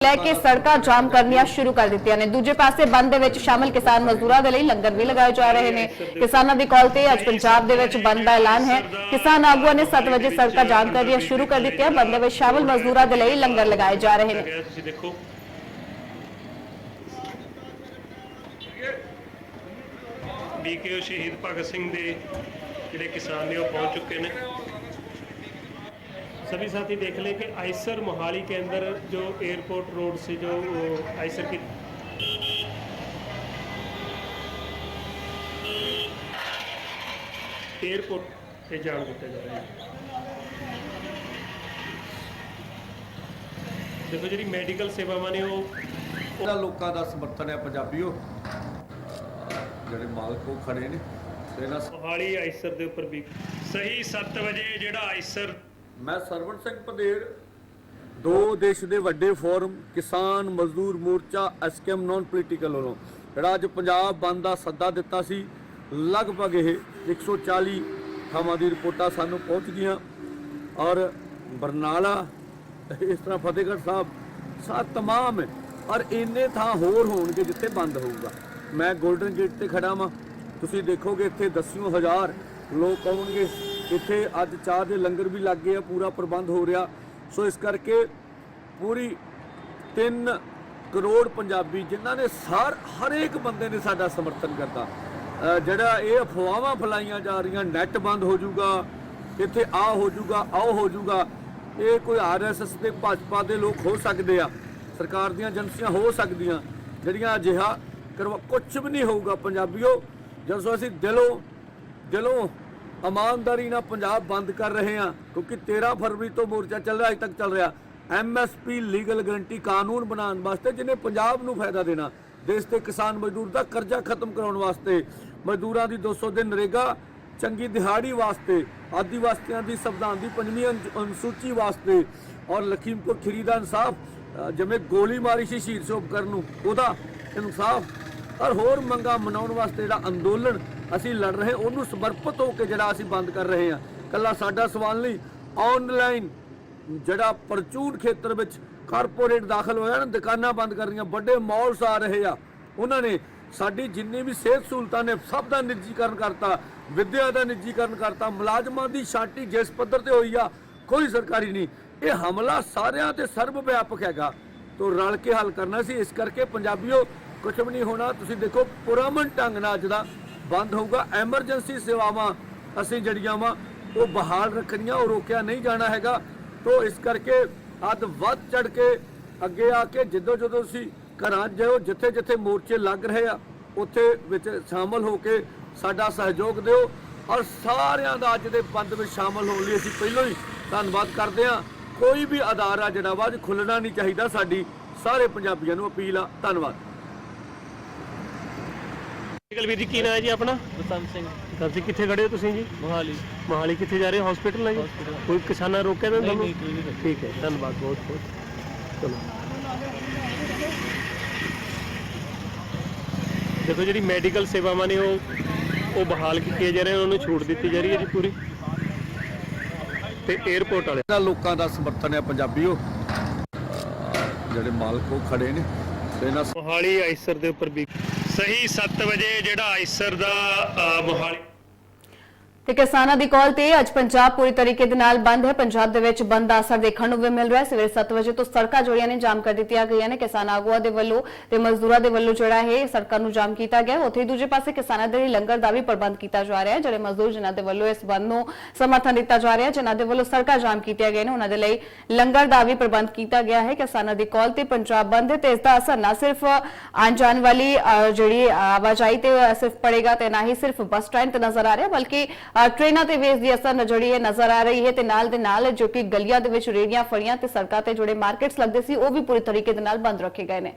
ਲੈ ਕੇ ਸੜਕਾਂ ਜਾਮ ਕਰਨੀਆਂ ਸ਼ੁਰੂ ਕਰ ਦਿੱਤੀਆਂ ਨੇ। ਦੂਜੇ ਪਾਸੇ ਬੰਦ ਦੇ ਵਿੱਚ ਸ਼ਾਮਲ ਕਿਸਾਨ ਮਜ਼ਦੂਰਾਂ ਦੇ ਲਈ ਲੰਗਰ ਵੀ ਲਗਾਏ ਜਾ ਰਹੇ ਨੇ। ਕਿਸਾਨਾਂ ਦੀ ਕਾਲ ਤੇ ਅੱਜ ਪੰਜਾਬ ਦੇ ਵਿੱਚ ਬੰਦ ਦਾ ਐਲਾਨ ਹੈ। ਕਿਸਾਨ ਆਗੂਆਂ ਨੇ 7 ਵਜੇ ਸੜਕਾਂ ਜਾਮ ਕਰਨੀਆਂ ਸ਼ੁਰੂ ਕਰ ਦਿੱਤੀਆਂ। ਬੰਦ ਦੇ ਵਿੱਚ ਸ਼ਾਮਲ ਮਜ਼ਦੂਰਾਂ ਦੇ ਲਈ ਲੰਗਰ ਲਗਾਏ ਜਾ ਰਹੇ ਨੇ। ਦੇਖੋ ਬੀਕੇ ਸ਼ਹੀਦ ਭਗਤ ਸਿੰਘ ਦੇ ਜਿਹੜੇ ਕਿਸਾਨ ਨੇ ਉਹ ਪਹੁੰਚ ਚੁੱਕੇ ਨੇ। सभी साथी देख लें कि आइसर मोहाली के अंदर जो एयरपोर्ट रोड से जो वो आइसर की एयरपोर्ट पे जान ਦਿੱਤਾ ਜਾ ਰਿਹਾ ਹੈ ਦੇਖੋ ਜਿਹੜੀ ਮੈਡੀਕਲ ਸੇਵਾਵਾਂ ਨੇ ਉਹ ਉਹਨਾਂ ਲੋਕਾਂ ਦਾ ਸਮਰਥਨ ਹੈ ਪੰਜਾਬੀਓ ਜਿਹੜੇ ਮਾਲਕ ਉਹ ਖੜੇ ਨੇ ਤੇ ਇਹਨਾਂ ਮੋਹਾਲੀ ਆਈਸਰ ਦੇ ਉੱਪਰ ਵੀ ਸਹੀ 7 ਵਜੇ ਜਿਹੜਾ ਆਈਸਰ ਮੈਂ ਸਰਵਣ ਸਿੰਘ ਪੰਦੇਰ ਦੋ ਦੇਸ਼ ਦੇ ਵੱਡੇ ਫੋਰਮ, ਕਿਸਾਨ ਮਜ਼ਦੂਰ ਮੋਰਚਾ ਐਸਕੇਐਮ ਨਾਨ ਪੋਲੀਟੀਕਲ ਵੱਲੋਂ। ਜਿਹੜਾ ਅੱਜ ਪੰਜਾਬ ਬੰਦ ਦਾ ਸੱਦਾ ਦਿੱਤਾ ਸੀ, ਲਗਭਗ ਇਹ 140 ਥਾਵਾਂ ਦੀ ਰਿਪੋਰਟਾਂ ਸਾਨੂੰ ਪਹੁੰਚ ਗਈਆਂ। ਔਰ ਬਰਨਾਲਾ, ਇਸ ਤਰ੍ਹਾਂ ਫਤਿਹਗੜ੍ਹ ਸਾਹਿਬ ਸਾ ਤਮਾਮ ਹੈ। ਔਰ ਇੰਨੇ ਥਾਂ ਹੋਰ ਹੋਣਗੇ ਜਿੱਥੇ ਬੰਦ ਹੋਊਗਾ। ਮੈਂ 골ਡਨ ਗੇਟ ਤੇ ਖੜਾ ਵਾਂ। ਤੁਸੀਂ ਦੇਖੋਗੇ ਇੱਥੇ ਦਸਿਓ ਹਜ਼ਾਰ ਲੋਕ ਆਉਣਗੇ। ਇੱਥੇ ਅੱਜ ਚਾਹ ਦੇ ਲੰਗਰ ਵੀ ਲੱਗ ਗਏ ਆ, ਪੂਰਾ ਪ੍ਰਬੰਧ ਹੋ ਰਿਹਾ। ਸੋ ਇਸ ਕਰਕੇ ਪੂਰੀ 3 ਕਰੋੜ ਪੰਜਾਬੀ ਜਿਨ੍ਹਾਂ ਨੇ ਸਾਰ, ਹਰੇਕ ਬੰਦੇ ਨੇ ਸਾਡਾ ਸਮਰਥਨ ਕਰਤਾ ਜਿਹੜਾ ਇਹ ਅਫਵਾਹਾਂ ਫਲਾਈਆਂ ਜਾ ਰਹੀਆਂ, ਨੈਟ ਬੰਦ ਹੋ ਜਾਊਗਾ, ਇੱਥੇ ਆ ਹੋ ਜਾਊਗਾ ਆਹ ਹੋ ਜਾਊਗਾ, ਇਹ ਕੋਈ ਆਰਐਸਐਸ ਦੇ, ਭਾਜਪਾ ਦੇ ਲੋਕ ਹੋ ਸਕਦੇ ਆ, ਸਰਕਾਰ ਦੀਆਂ ਏਜੰਸੀਆਂ ਹੋ ਸਕਦੀਆਂ, ਜਿਹੜੀਆਂ ਅਜਿਹਾ ਕਰਵਾ ਕੁਝ ਵੀ ਨਹੀਂ ਹੋਊਗਾ ਪੰਜਾਬੀਓ। ਜਦੋਂ ਅਸੀਂ ਦਿਲੋਂ ਦਿਲੋਂ ਇਮਾਨਦਾਰੀ ਨਾਲ ਪੰਜਾਬ ਬੰਦ ਕਰ ਰਹੇ ਹਾਂ, ਕਿਉਂਕਿ 13 ਫਰਵਰੀ ਤੋਂ ਮੋਰਚਾ ਚੱਲ ਰਿਹਾ, ਅਜੇ ਤੱਕ ਚੱਲ ਰਿਹਾ। ਐਮਐਸਪੀ ਲੀਗਲ ਗਰੰਟੀ ਕਾਨੂੰਨ ਬਣਾਉਣ ਵਾਸਤੇ ਜਿਹਨੇ ਪੰਜਾਬ ਨੂੰ ਫਾਇਦਾ ਦੇਣਾ, ਦੇਸ਼ ਦੇ ਕਿਸਾਨ ਮਜ਼ਦੂਰ ਦਾ ਕਰਜ਼ਾ ਖਤਮ ਕਰਾਉਣ ਵਾਸਤੇ। ਮਜ਼ਦੂਰਾਂ ਦੀ 200 ਦਿਨ ਨਰੇਗਾ, ਚੰਗੀ ਦਿਹਾੜੀ ਵਾਸਤੇ, ਆਦੀਵਾਸੀਆਂ ਦੀ ਸੰਵਿਧਾਨ ਦੀ ਪੰਜਵੀਂ ਅਨੁਸੂਚੀ ਵਾਸਤੇ ਔਰ ਲਖੀਮਪੁਰ ਖੀਰੀ ਦਾ ਇਨਸਾਫ ਜਿਵੇਂ ਗੋਲੀ ਮਾਰੀ ਸੀ ਸ਼ਹੀਦ ਸ਼ੋਭਕਰ ਨੂੰ, ਉਹਦਾ ਇਨਸਾਫ ਔਰ ਹੋਰ ਮੰਗਾ ਮਨਾਉਣ ਵਾਸਤੇ ਜਿਹੜਾ ਅੰਦੋਲਨ ਅਸੀਂ ਲੜ ਰਹੇ, ਉਹਨੂੰ ਸਮਰਪਿਤ ਹੋ ਕੇ ਜਿਹੜਾ ਅਸੀਂ ਬੰਦ ਕਰ ਰਹੇ ਹਾਂ। ਕੱਲਾ ਸਾਡਾ ਸਵਾਲ ਨਹੀਂ ਆਨਲਾਈਨ ਜਿਹੜਾ ਪਰਚੂਨ ਖੇਤਰ ਵਿੱਚ ਕਾਰਪੋਰੇਟ ਦਾਖਲ ਹੋਇਆ ਨਾ, ਦੁਕਾਨਾਂ ਬੰਦ ਕਰਨੀਆਂ ਵੱਡੇ ਮਾਲਸ ਆ ਰਹੇ ਆ, ਉਹਨਾਂ ਨੇ ਸਾਡੀ ਜਿੰਨੀ ਵੀ ਸਿਹਤ ਸਹੂਲਤਾਂ ਨੇ, ਸਭ ਦਾ ਨਿੱਜੀਕਰਨ ਕਰਤਾ, ਵਿੱਦਿਆ ਦਾ ਨਿੱਜੀਕਰਨ ਕਰਤਾ, ਮੁਲਾਜ਼ਮਾਂ ਦੀ ਛਾਂਟੀ ਜਿਸ ਪੱਧਰ ਤੇ ਹੋਈ ਆ, ਕੋਈ ਸਰਕਾਰੀ ਨਹੀਂ। ਇਹ ਹਮਲਾ ਸਾਰਿਆਂ ਤੇ ਸਰਵ ਵਿਆਪਕ ਹੈਗਾ। ਤੋਂ ਰਲ ਕੇ ਹੱਲ ਕਰਨਾ ਸੀ। ਇਸ ਕਰਕੇ ਪੰਜਾਬੀਓ ਕੁਝ ਵੀ ਨਹੀਂ ਹੋਣਾ। ਤੁਸੀਂ ਦੇਖੋ, ਪੁਰਾਮਨ ਢੰਗ ਨਾਲ ਅੱਜ ਦਾ ਬੰਦ ਹੋਊਗਾ। ਐਮਰਜੈਂਸੀ ਸੇਵਾਵਾਂ ਅਸੀਂ ਜਿਹੜੀਆਂ ਵਾ, ਉਹ ਬਹਾਲ ਰੱਖਣੀਆਂ, ਉਹ ਰੋਕਿਆ ਨਹੀਂ ਜਾਣਾ ਹੈਗਾ। ਤੋਂ ਇਸ ਕਰਕੇ ਅੱਧ ਵੱਧ ਚੜ ਕੇ ਅੱਗੇ ਆ ਕੇ ਜਦੋਂ ਜਦੋਂ ਤੁਸੀਂ ਘਰਾਂ 'ਚ ਜਾਓ ਜਿੱਥੇ ਜਿੱਥੇ ਮੋਰਚੇ ਲੱਗ ਰਹੇ ਆ, ਉੱਥੇ ਵਿੱਚ ਸ਼ਾਮਲ ਹੋ ਕੇ ਸਾਡਾ ਸਹਿਯੋਗ ਦਿਓ। ਔਰ ਸਾਰਿਆਂ ਦਾ ਅੱਜ ਦੇ ਬੰਦ ਵਿੱਚ ਸ਼ਾਮਲ ਹੋਣ ਲਈ ਅਸੀਂ ਪਹਿਲਾਂ ਹੀ ਧੰਨਵਾਦ ਕਰਦੇ ਹਾਂ। ਕੋਈ ਵੀ ਅਦਾਰਾ ਜਿਹੜਾ ਵਾ ਖੁੱਲਣਾ ਨਹੀਂ ਚਾਹੀਦਾ ਸਾਡੀ। ਸਾਰੇ ਪੰਜਾਬੀਆਂ ਨੂੰ ਅਪੀਲ ਆ ਧੰਨਵਾਦ। ਮੈਡੀਕਲ ਵੀਰ ਜੀ ਕੀ ਨਾਮ ਹੈ ਜੀ ਆਪਣਾ? ਬਸੰਤ ਸਿੰਘ। ਤੁਸੀਂ ਕਿੱਥੇ ਖੜੇ ਹੋ ਤੁਸੀਂ ਜੀ? ਮੋਹਾਲੀ। ਮੋਹਾਲੀ ਕਿੱਥੇ ਜਾ ਰਹੇ ਹੋ? ਹਸਪੀਟਲ ਹੈ ਜੀ? ਕੋਈ ਕਿਸਾਨਾਂ ਰੋਕਿਆ ਤਾਂ ਤੁਹਾਨੂੰ। ਠੀਕ ਹੈ ਧੰਨਵਾਦ ਬਹੁਤ ਬਹੁਤ। ਚਲੋ। ਦੇਖੋ ਜਿਹੜੀ ਮੈਡੀਕਲ ਸੇਵਾਵਾਂ ਨੇ ਉਹ ਉਹ ਬਹਾਲ ਕੀਤੀਆਂ ਜਾ ਰਹੀਆਂ ਉਹਨਾਂ ਨੂੰ ਛੂਟ ਦਿੱਤੀ ਜਾ ਰਹੀ ਹੈ ਜੀ ਪੂਰੀ। ਤੇ 에어ਪੋਰਟ ਵਾਲੇ। ਇਹਨਾਂ ਲੋਕਾਂ ਦਾ ਸਮਰਥਨ ਹੈ ਪੰਜਾਬੀਓ। ਜਿਹੜੇ ਮਾਲਕ ਉਹ ਖੜੇ ਨੇ ਤੇ ਇਹਨਾਂ ਮੋਹਾਲੀ ਆਈਸਰ ਦੇ ਉੱਪਰ ਵੀ ਸਹੀ 7 ਵਜੇ ਜਿਹੜਾ ਆਈਸਰ ਦਾ ਮੋਹਾਲੀ ਤੇ ਕਿਸਾਨਾਂ ਦੀ ਕਾਲ ਤੇ ਅੱਜ ਪੰਜਾਬ ਪੂਰੀ ਤਰੀਕੇ ਦੇ ਨਾਲ ਬੰਦ ਹੈ। ਪੰਜਾਬ ਦੇ ਵਿੱਚ ਬੰਦ ਦਾ ਅਸਰ ਦੇਖਣ ਨੂੰ ਮਿਲ ਰਿਹਾ। ਸਵੇਰੇ 7 ਵਜੇ ਤੋਂ ਸੜਕਾਂ ਜਿਹੜੀਆਂ ਨੇ ਜਾਮ ਕਰ ਦਿੱਤੀਆਂ ਗਈਆਂ ਨੇ ਕਿਸਾਨ ਆਗੂਆਂ ਦੇ ਵੱਲੋਂ ਤੇ ਮਜ਼ਦੂਰਾਂ ਦੇ ਵੱਲੋਂ ਜਿਹੜਾ ਹੈ ਸੜਕਾਂ ਨੂੰ ਜਾਮ ਕੀਤਾ ਗਿਆ। ਉੱਥੇ ਦੂਜੇ ਪਾਸੇ ਕਿਸਾਨਾਂ ਦੇ ਲਈ ਲੰਗਰ ਦਾ ਵੀ ਪ੍ਰਬੰਧ ਕੀਤਾ ਜਾ ਰਿਹਾ ਹੈ, ਜਿਹੜੇ ਮਜ਼ਦੂਰ ਜਿਨ੍ਹਾਂ ਦੇ ਵੱਲੋਂ ਇਸ ਬੰਦ ਨੂੰ ਸਮਰਥਨ ਦਿੱਤਾ ਜਾ ਰਿਹਾ ਹੈ, ਜਿਨ੍ਹਾਂ ਦੇ ਵੱਲੋਂ ਸੜਕਾਂ ਜਾਮ ਕੀਤੀਆਂ ਗਈਆਂ ਨੇ, ਉਹਨਾਂ ਦੇ ਲਈ ਲੰਗਰ ਦਾ ਵੀ ਪ੍ਰਬੰਧ ਕੀਤਾ ਗਿਆ ਹੈ। ਕਿਸਾਨਾਂ ਦੀ ਕਾਲ ਤੇ ਪੰਜਾਬ ਬੰਦ ਹੈ ਤੇ ਇਸ ਦਾ ਅਸਰ ਨਾ ਸਿਰਫ ਆਉਣ ਜਾਣ ਵਾਲੀ ਜਿਹੜੀ ਆਵਾਜਾਈ ਤੇ ਸਿਰਫ ਪੜੇਗਾ ਤੇ ਨਾ ਹੀ ਸਿਰਫ ਬੱਸ ਸਟੈਂਡ ਤੇ ਨਜ਼ਰ ਆ ਰਿਹਾ, ਬਲਕਿ ਟ੍ਰੇਨਾਂ ਤੇ ਵੇਸ ਦੀ ਅਸਰ ਜਿਹੜੀ ਹੈ ਨਜ਼ਰ ਆ ਰਹੀ ਹੈ ਤੇ ਨਾਲ ਦੇ ਨਾਲ ਜੋ ਕਿ ਗਲੀਆਂ ਦੇ ਵਿੱਚ ਰੇੜੀਆਂ ਫੜੀਆਂ ਤੇ ਸੜਕਾਂ ਤੇ ਜਿਹੜੇ ਮਾਰਕੀਟਸ ਲੱਗਦੇ ਸੀ, ਉਹ ਵੀ ਪੂਰੀ ਤਰੀਕੇ ਦੇ ਨਾਲ ਬੰਦ ਰੱਖੇ ਗਏ ਨੇ।